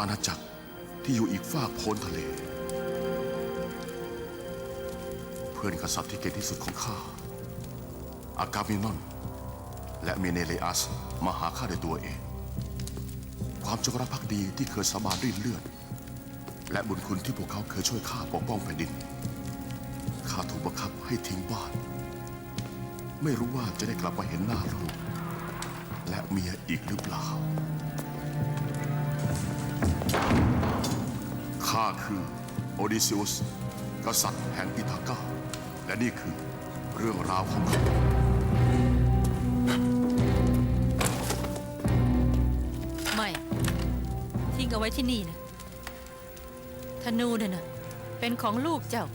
อาณาจักรที่อยู่อีกฝากโพ้นทะเล เพื่อนกษัตริย์ที่เก่งที่สุดของข้า อากามินอน และเมเนเลอัสมาหาข้าด้วยตัวเอง ความจงรักภักดีที่เคยสาบานด้วยเลือด และบุญคุณที่พวกเขาเคยช่วยข้าปกป้องแผ่นดิน ข้าถูกบังคับให้ทิ้งบ้าน ไม่รู้ว่าจะได้กลับมาเห็นหน้าลูกและเมียอีกหรือเปล่า ข้าคือโอดิซิอุสกษัตริย์แห่งอิทากาและนี่คือเรื่องราวของเขาไม่ทิ้งเอาไว้ที่นี่นะธนูเนี่ยนะเป็นของลูกเจ้า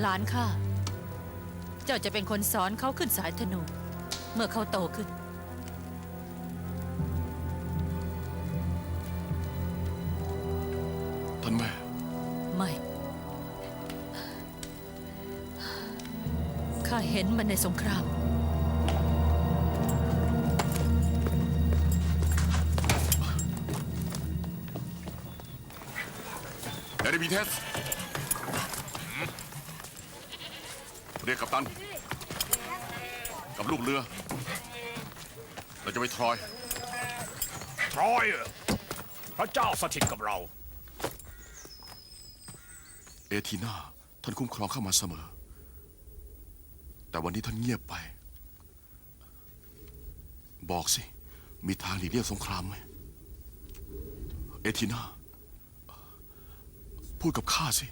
หลานข้า เจ้าจะเป็นคนสอนเขาขึ้นสายธนู เมื่อเขาโตขึ้น ท่านแม่ ไม่ ข้าเห็นมันในสงคราม เอริบิเทส เรียกกัปตัน กับลูกเรือ เราจะไปทรอย ทรอยเหรอพระเจ้าสถิตกับเรา เอทีนาท่านคุ้มครองเข้ามาเสมอ แต่วันนี้ท่านเงียบไป บอกสิ มีทางหลีกเลี่ยงสงครามไหม เอทีนาพูดกับข้าสิ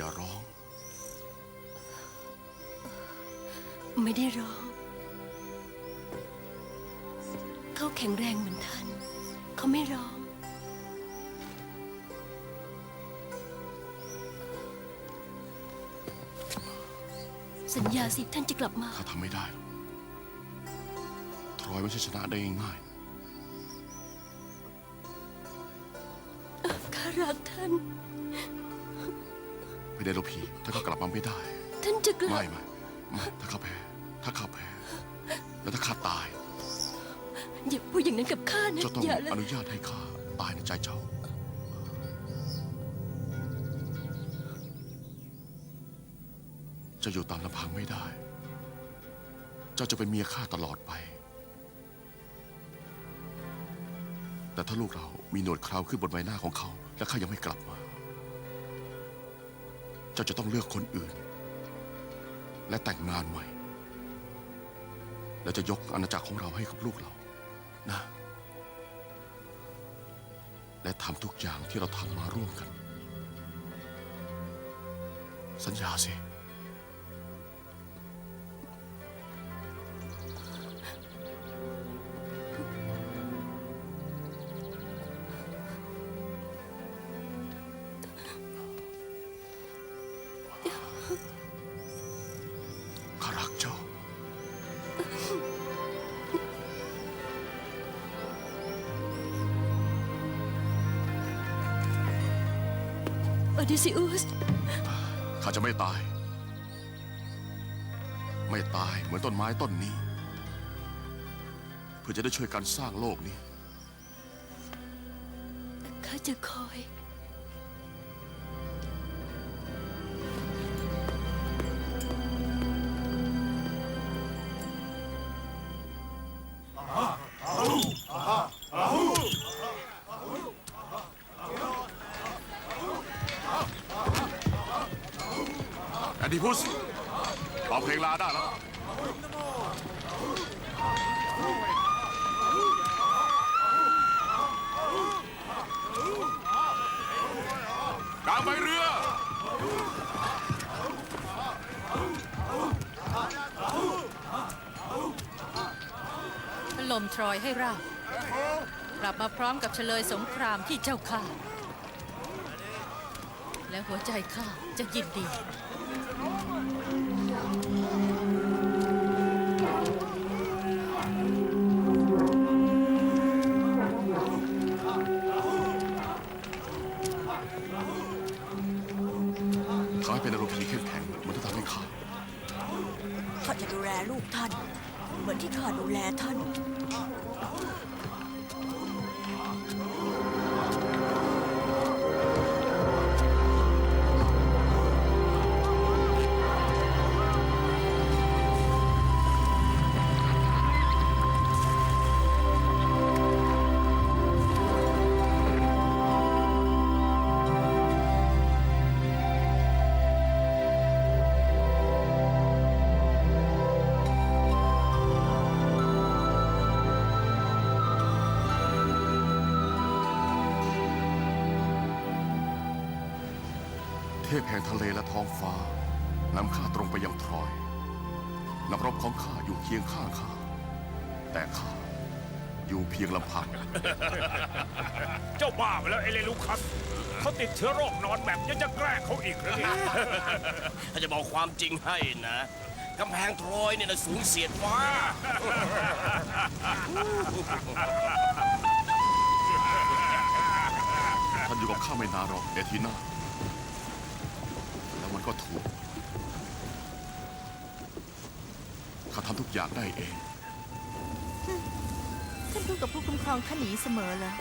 อย่าร้อง ไม่ได้ร้อง เขาแข็งแรงเหมือนท่าน เขาไม่ร้อง สัญญาสิท่านจะกลับมา ข้าทำไม่ได้หรอกทรอยไม่ใช่ชนะได้ง่ายข้ารักท่านๆ เพเดโลพีถ้าเขากลับมาไม่ได้ ท่านจะกลับ ไม่ไม่ไม่ถ้าข้าแพ้ ถ้าข้าแพ้ แล้วถ้าข้าตาย อย่าพูดอย่างนั้นกับข้านะเจ้าต้องอย่าเลยอนุญาตให้ข้าตายในใจเจ้า เจ้าอยู่ตามลำพังไม่ได้ เจ้าจะเป็นเมียข้าตลอดไป แต่ถ้าลูกเรามีหนวดเคราวขึ้นบนใบหน้าของเขา และข้ายังไม่กลับมา เจ้าจะต้องเลือกคนอื่น และแต่งงานใหม่ และจะยกอาณาจักรของเราให้กับลูกเรา นะ และทำทุกอย่างที่เราทำมาร่วมกัน สัญญาสิ อดิซิอุส ข้าจะไม่ตาย ไม่ตายเหมือนต้นไม้ต้นนี้ เพื่อจะได้ช่วยกันสร้างโลกนี้ ข้าจะคอย ดีพุสเอาเพลงลาได้แล้วกลางใบเรือ ถล่มทรอยให้ราบกลับมาพร้อมกับเฉลยสงครามที่เจ้าข้าและหัวใจข้าจะยินดี Thank you. ห่งทะเลและท้องฟ้านำข้าตรงไปยังทรอย นักรบของข้าอยู่เคียงข้างข้า แต่ข้าอยู่เพียงลำพัง เจ้าบ้าไปแล้วเอเลลูคัสเขาติดเชื้อโรคนอนแบบยังจะแกล้งเขาอีกเหรอเนี่ยถ้าจะบอกความจริงให้นะกำแพงโทรอยเนี่ยนะสูงเสียดฟ้า ท่านอยู่กับข้าไม่นานหรอกเอทีนาแล้ว มันก็ถูก ข้าทำทุกอย่างได้เอง ท่านพูดกับผู้คุ้มครองท่านหนีเสมอเลย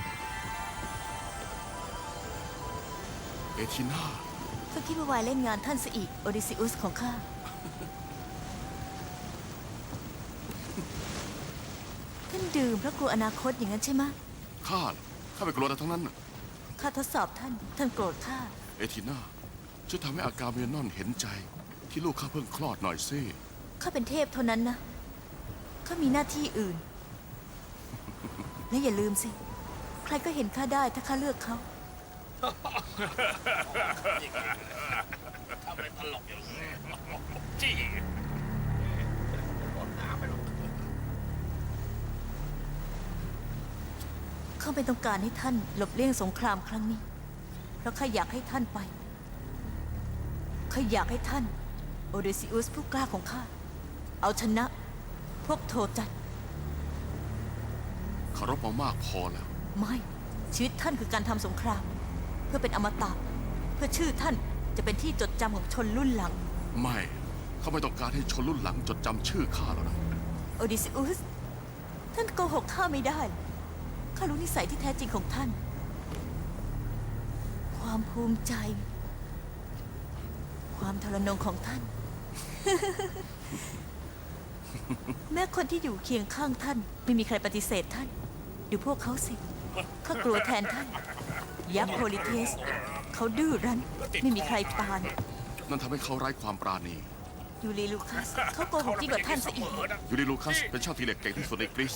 เอทีนาข้าคิดว่าวายเล่นงานท่านซะอีก โอดิซิอุสของข้า ท่านดื่มเพราะกลัวอนาคตอย่างนั้นใช่ไหมะข้าน่ะข้าไม่กลัวอะไรทั้งนั้นน่ะข้าทดสอบท่าน ท่านโกรธข้า เอทีนา ช่วยทำให้อากาเมนอนเห็นใจ ที่ลูกข้าเพิ่งคลอดหน่อยสิ ข้าเป็นเทพเท่านั้นนะ ข้ามีหน้าที่อื่น และอย่าลืมสิ ใครก็เห็นข้าได้ถ้าข้าเลือกเขาจี้ข้าไม่ต้องการให้ท่านหลบเลี่ยงสงครามครั้งนี้ เพราะข้าอยากให้ท่านไป ข้าอยากให้ท่าน โอเดซิอุสผู้กล้าของข้า เอาชนะ พวกโทจัดเคารพมามากพอแล้ว ไม่ ชีวิตท่านคือการทำสงคราม เพื่อเป็นอมตะ เพื่อชื่อท่านจะเป็นที่จดจำของชนรุ่นหลัง ไม่เขาไม่ต้องการให้ชนรุ่นหลังจดจำชื่อข้าแล้วนะ โอดิซิอุส ท่านโกหกข้าไม่ได้ ข้ารู้นิสัยที่แท้จริงของท่าน ความภูมิใจ ความทรนงของท่าน แม้คนที่อยู่เคียงข้างท่าน ไม่มีใครปฏิเสธท่าน ดูพวกเขาสิข้ากลัวแทนท่าน ยักษ์โพลิเทส เขาดื้อรั้น ไม่มีใครปาน นั่นทำให้เขาไร้ความปราณี ยูรีลูคัส เขาโกหกยิ่งกว่าท่านซะอีก ยูริลูคัสเป็นช่างตีเหล็กเก่งที่สุดในกรีซ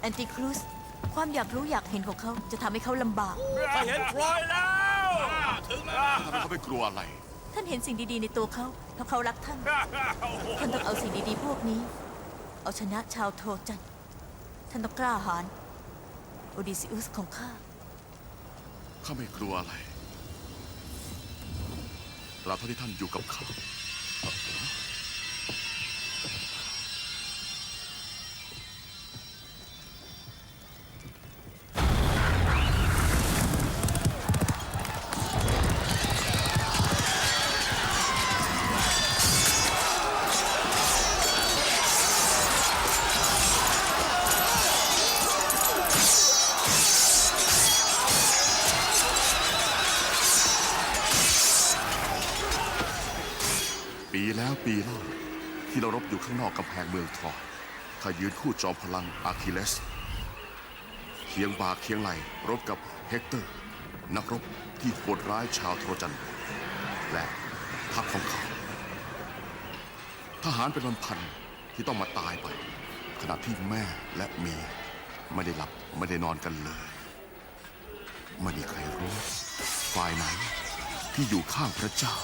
แอนติครูส ความอยากรู้อยากเห็นของเขาจะทำให้เขาลำบากถ้าเห็นโทรอยแล้ว ถึงแล้ว ทำให้เขาไม่กลัวอะไร ท่านเห็นสิ่งดีๆในตัวเขาเพราะเขารักท่าน ท่านต้องเอาสิ่งดีๆพวกนี้ เอาชนะชาวโทจัน ท่านต้องกล้าหาญโอดิซิอุสของข้า ข้าไม่กลัวอะไรตราบเท่าที่ท่านอยู่กับข้า ปีแล้วปีเล่าที่เรารบอยู่ข้างนอกกำแพงเมืองทรอยข้ายืนคู่จอมพลังอาคิเลสเคียงบ่าเคียงไหลรบกับเฮกเตอร์ นักรบที่โหดร้ายชาวโทรจัน และทัพของเขา ทหารเป็นวันพันที่ต้องมาตายไป ขณะที่แม่และเมียไม่ได้หลับไม่ได้นอนกันเลยไม่มีใครรู้ฝ่ายไหนที่อยู่ข้างพระเจ้า